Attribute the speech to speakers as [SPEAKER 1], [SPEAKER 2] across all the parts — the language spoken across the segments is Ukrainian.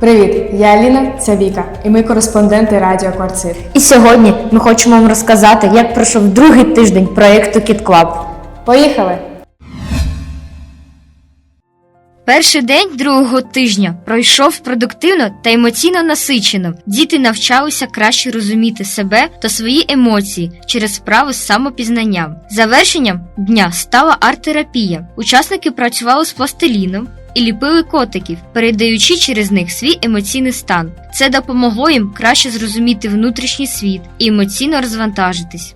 [SPEAKER 1] Привіт, я Аліна, це Віка, і ми кореспонденти Радіо Кварцит.
[SPEAKER 2] І сьогодні ми хочемо вам розказати, як пройшов другий тиждень проєкту Kid Club.
[SPEAKER 1] Поїхали!
[SPEAKER 2] Перший день другого тижня пройшов продуктивно та емоційно насичено. Діти навчалися краще розуміти себе та свої емоції через справи з самопізнанням. Завершенням дня стала арт-терапія. Учасники працювали з пластиліном. І ліпили котиків, передаючи через них свій емоційний стан. Це допомогло їм краще зрозуміти внутрішній світ і емоційно розвантажитись.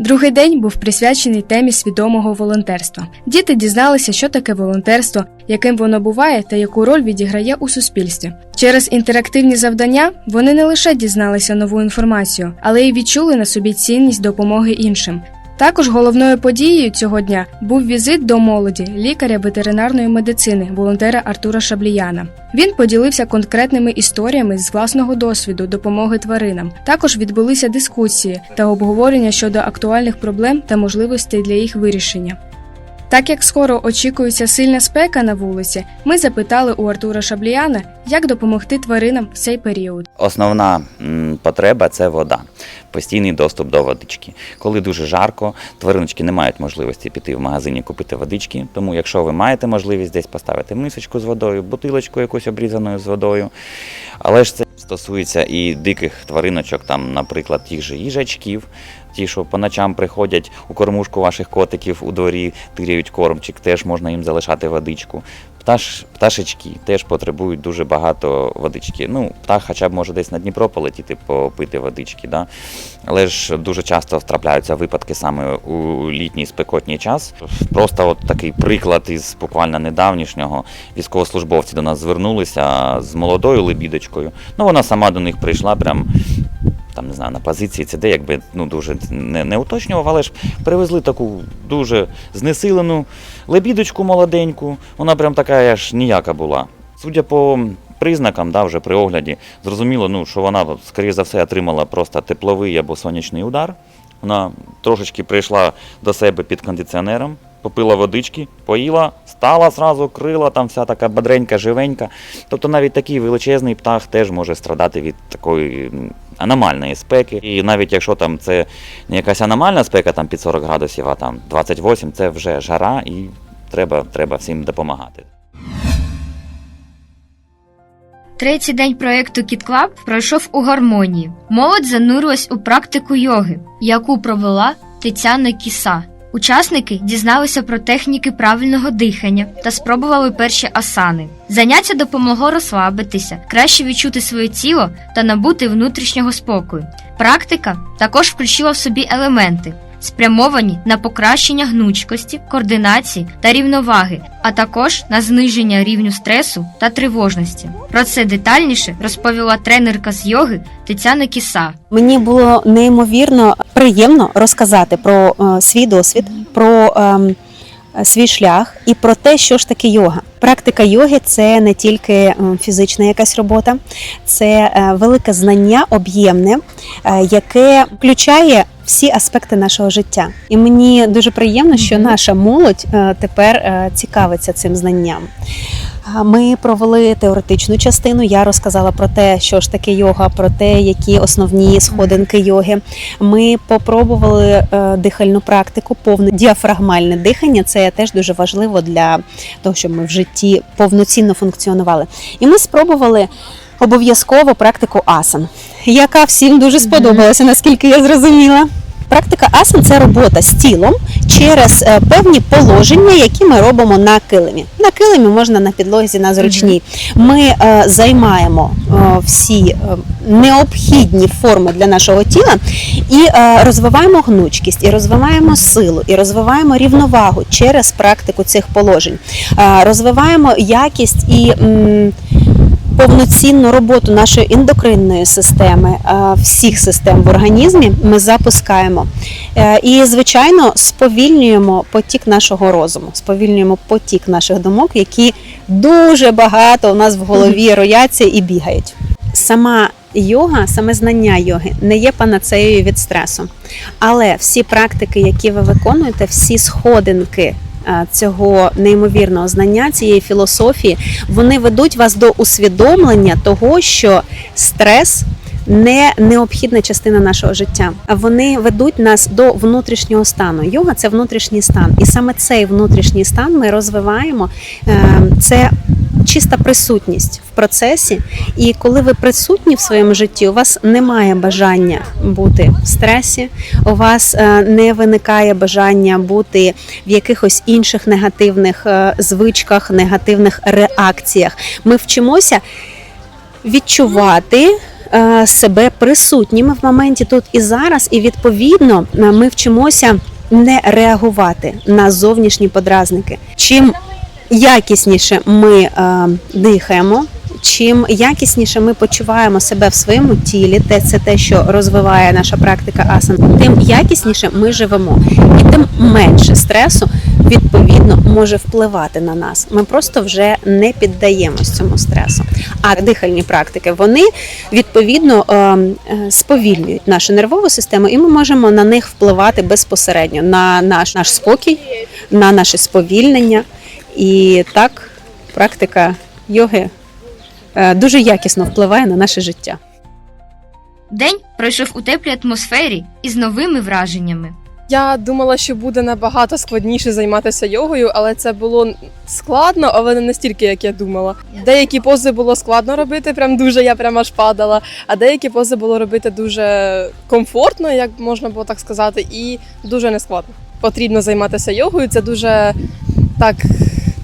[SPEAKER 1] Другий день був присвячений темі свідомого волонтерства. Діти дізналися, що таке волонтерство, яким воно буває та яку роль відіграє у суспільстві. Через інтерактивні завдання вони не лише дізналися нову інформацію, але й відчули на собі цінність допомоги іншим. Також головною подією цього дня був візит до молоді лікаря ветеринарної медицини, волонтера Артура Шабліяна. Він поділився конкретними історіями з власного досвіду допомоги тваринам. Також відбулися дискусії та обговорення щодо актуальних проблем та можливостей для їх вирішення. Так як скоро очікується сильна спека на вулиці, ми запитали у Артура Шабліяна, як допомогти тваринам в цей період.
[SPEAKER 3] Основна потреба це вода, постійний доступ до водички. Коли дуже жарко, твариночки не мають можливості піти в магазині купити водички. Тому, якщо ви маєте можливість десь поставити мисочку з водою, бутилочку якусь обрізаною з водою. Але ж це стосується і диких твариночок, там, наприклад, тих же їжачків, ті, що по ночам приходять у кормушку ваших котиків у дворі, тиряють кормчик, теж можна їм залишати водичку. Пташ, пташечки теж потребують дуже багато водички. Ну, птах хоча б може десь на Дніпро полетіти попити водички. Да? Але ж дуже часто трапляються випадки саме у літній спекотній час. Просто от такий приклад із буквально недавнішнього. Військовослужбовці до нас звернулися з молодою лебідочкою. Ну, вона сама до них прийшла прям там не знаю, на позиції це де якби ну дуже не, не уточнював, але ж привезли таку дуже знесилену лебідочку молоденьку. Вона прям така аж ніяка була. Судя по признакам, да, вже при огляді, зрозуміло, ну, що вона, скоріше за все, отримала просто тепловий або сонячний удар. Вона трошечки прийшла до себе під кондиціонером, попила водички, поїла, стала зразу, крила, там вся така бодренька, живенька. Тобто навіть такий величезний птах теж може страдати від такої аномальної спеки. І навіть якщо там це не якась аномальна спека там під 40 градусів, а там 28, це вже жара і треба, треба всім допомагати.
[SPEAKER 2] Третій день проєкту Club пройшов у гармонії. Молодь занурилась у практику йоги, яку провела Тетяна Кіса. Учасники дізналися про техніки правильного дихання та спробували перші асани. Заняття допомогло розслабитися, краще відчути своє тіло та набути внутрішнього спокою. Практика також включила в собі елементи, спрямовані на покращення гнучкості, координації та рівноваги, а також на зниження рівню стресу та тривожності. Про це детальніше розповіла тренерка з йоги Тетяна Кіса.
[SPEAKER 4] Мені було неймовірно приємно розказати про е, свій досвід, про е, свій шлях і про те, що ж таке йога. Практика йоги це не тільки е, фізична якась робота, це е, велике знання об'ємне, е, яке включає всі аспекти нашого життя. І мені дуже приємно, що наша молодь е, тепер е, цікавиться цим знанням. Ми провели теоретичну частину. Я розказала про те, що ж таке йога, про те, які основні сходинки йоги. Ми попробували е, дихальну практику, повне діафрагмальне дихання. Це теж дуже важливо для того, щоб ми в житті повноцінно функціонували. І ми спробували. Обов'язково практику асан, яка всім дуже сподобалася, наскільки я зрозуміла. Практика асан це робота з тілом через е, певні положення, які ми робимо на килимі. На килимі можна на підлозі, на зручній. Ми е, займаємо е, всі необхідні форми для нашого тіла і розвиваємо гнучкість, і розвиваємо силу, і розвиваємо рівновагу через практику цих положень. Розвиваємо якість і. Повноцінну роботу нашої ендокринної системи, е, всіх систем в організмі ми запускаємо. Е, І, звичайно, сповільнюємо потік нашого розуму, сповільнюємо потік наших думок, які дуже багато у нас в голові рояться і бігають. Сама йога, саме знання йоги не є панацеєю від стресу. Але всі практики, які ви виконуєте, всі сходинки цього неймовірного знання, цієї філософії, вони ведуть вас до усвідомлення того, що стрес. Не необхідна частина нашого життя. Вони ведуть нас до внутрішнього стану. Йога це внутрішній стан, і саме цей внутрішній стан ми розвиваємо. Е, Це чиста присутність в процесі. І коли ви присутні в своєму житті, у вас немає бажання бути в стресі, у вас е, не виникає бажання бути в якихось інших негативних е, звичках, негативних реакціях. Ми вчимося відчувати. е, Себе присутніми в моменті тут і зараз, і відповідно ми вчимося не реагувати на зовнішні подразники. Чим якісніше ми е, дихаємо, чим якісніше ми почуваємо себе в своєму тілі, те це те, що розвиває наша практика асан, тим якісніше ми живемо, і тим менше стресу відповідно може впливати на нас. Ми просто вже не піддаємось цьому стресу. А дихальні практики вони відповідно е, е, сповільнюють нашу нервову систему, і ми можемо на них впливати безпосередньо на наш, наш спокій, на наше сповільнення. І так практика йоги е, дуже якісно впливає на наше життя.
[SPEAKER 2] День пройшов у теплій атмосфері і з новими враженнями.
[SPEAKER 5] Я думала, що буде набагато складніше займатися йогою, але це було складно, але не настільки, як я думала. Деякі пози було складно робити, прям дуже я прям аж падала. А деякі пози було робити дуже комфортно, як можна було так сказати, і дуже нескладно. Потрібно займатися йогою. Це дуже так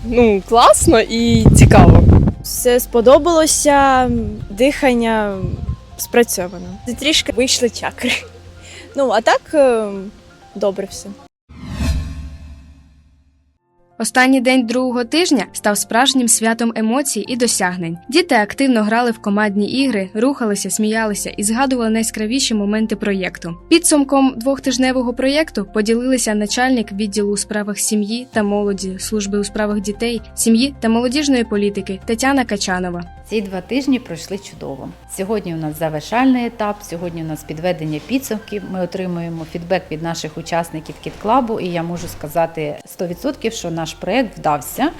[SPEAKER 5] ну класно і цікаво.
[SPEAKER 6] Все сподобалося, дихання спрацьовано. Трішки вийшли чакри. Ну, а так е, добре все.
[SPEAKER 1] Останній день другого тижня став справжнім святом емоцій і досягнень. Діти активно грали в командні ігри, рухалися, сміялися і згадували найскравіші моменти проєкту. Підсумком двохтижневого проєкту поділилися начальник відділу у справах сім'ї та молоді, служби у справах дітей, сім'ї та молодіжної політики Тетяна Качанова.
[SPEAKER 7] Ці два тижні пройшли чудово. Сьогодні у нас завершальний етап. Сьогодні у нас підведення підсумків. Ми отримуємо фідбек від наших учасників кіт-клабу, і я можу сказати 100%, що наш проект вдався,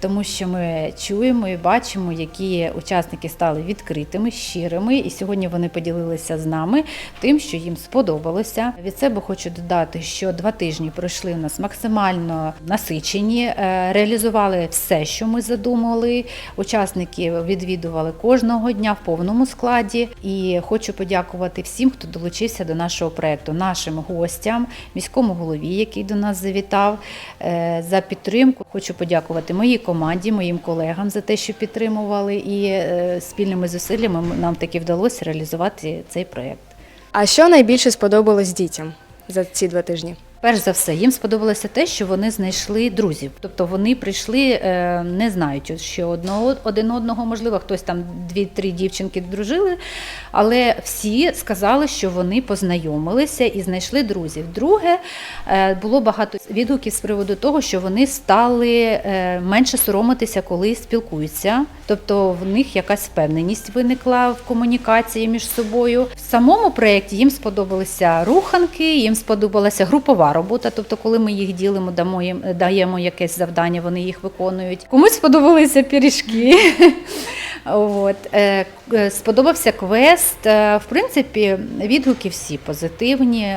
[SPEAKER 7] тому що ми чуємо і бачимо, які учасники стали відкритими, щирими, і сьогодні вони поділилися з нами тим, що їм сподобалося. Від себе хочу додати, що два тижні пройшли у нас максимально насичені, е, реалізували все, що ми задумали. Учасники відвідували кожного дня в повному складі. І хочу подякувати всім, хто долучився до нашого проекту, нашим гостям, міському голові, який до нас завітав, е, за підтримку. Хочу подякувати моїй команді, моїм колегам за те, що підтримували, і е, спільними зусиллями нам таки вдалося реалізувати цей проект.
[SPEAKER 1] А що найбільше сподобалось дітям за ці два тижні?
[SPEAKER 7] Перш за все, їм сподобалося те, що вони знайшли друзів. Тобто вони прийшли, е, не знаючи, що одного один одного, можливо, хтось там дві-три дівчинки дружили, але всі сказали, що вони познайомилися і знайшли друзів. Друге, е, було багато відгуків з приводу того, що вони стали е, менше соромитися, коли спілкуються. Тобто в них якась впевненість виникла в комунікації між собою. В самому проєкті їм сподобалися руханки, їм сподобалася групова робота. Тобто, коли ми їх ділимо, дамо їм даємо якесь завдання, вони їх виконують. Комусь сподобалися пиріжки. От е, е, сподобався квест. Е, В принципі, відгуки всі позитивні.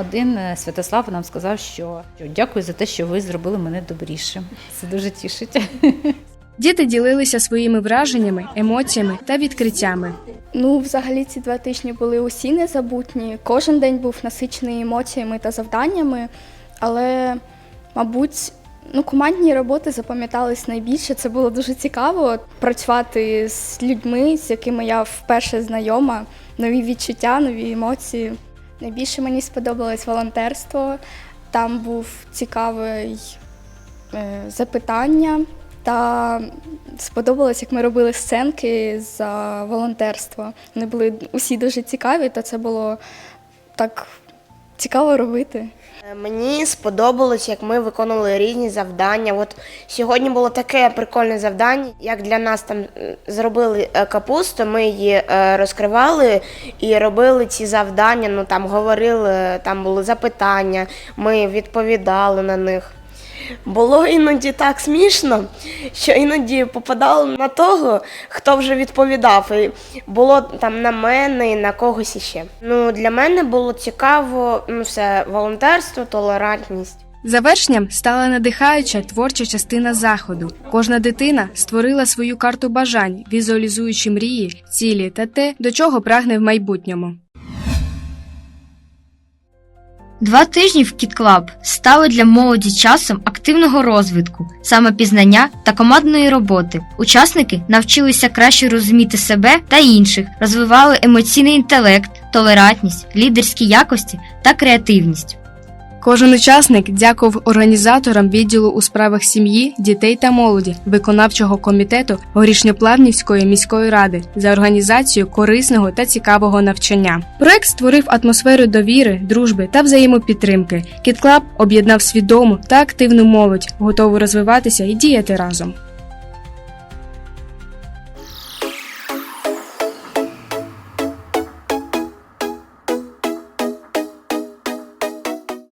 [SPEAKER 7] Один Святослав нам сказав, що дякую за те, що ви зробили мене добрішим. Це дуже тішить.
[SPEAKER 1] Діти ділилися своїми враженнями, емоціями та відкриттями.
[SPEAKER 8] Ну, взагалі, ці два тижні були усі незабутні. Кожен день був насичений емоціями та завданнями, але, мабуть, ну, командні роботи запам'ятались найбільше. Це було дуже цікаво працювати з людьми, з якими я вперше знайома, нові відчуття, нові емоції. Найбільше мені сподобалось волонтерство. Там був цікавий е, запитання. Та сподобалось, як ми робили сценки за волонтерство. Вони були усі дуже цікаві, та це було так цікаво робити.
[SPEAKER 9] Мені сподобалось, як ми виконували різні завдання. От сьогодні було таке прикольне завдання, як для нас там е, зробили е, капусту, ми її е, розкривали і робили ці завдання. Ну там говорили, там були запитання, ми відповідали на них. Було іноді так смішно, що іноді попадало на того, хто вже відповідав. І було там на мене і на когось іще. Ну, для мене було цікаво ну, все волонтерство, толерантність.
[SPEAKER 1] Завершенням стала надихаюча творча частина заходу. Кожна дитина створила свою карту бажань, візуалізуючи мрії, цілі та те, до чого прагне в майбутньому.
[SPEAKER 2] Два тижні в Кіт Клаб стали для молоді часом активного розвитку, самопізнання та командної роботи. Учасники навчилися краще розуміти себе та інших, розвивали емоційний інтелект, толерантність, лідерські якості та креативність.
[SPEAKER 1] Кожен учасник дякував організаторам відділу у справах сім'ї, дітей та молоді виконавчого комітету Горішньоплавнівської міської ради за організацію корисного та цікавого навчання. Проект створив атмосферу довіри, дружби та взаємопідтримки. Кіт Клаб об'єднав свідому та активну молодь, готову розвиватися і діяти разом.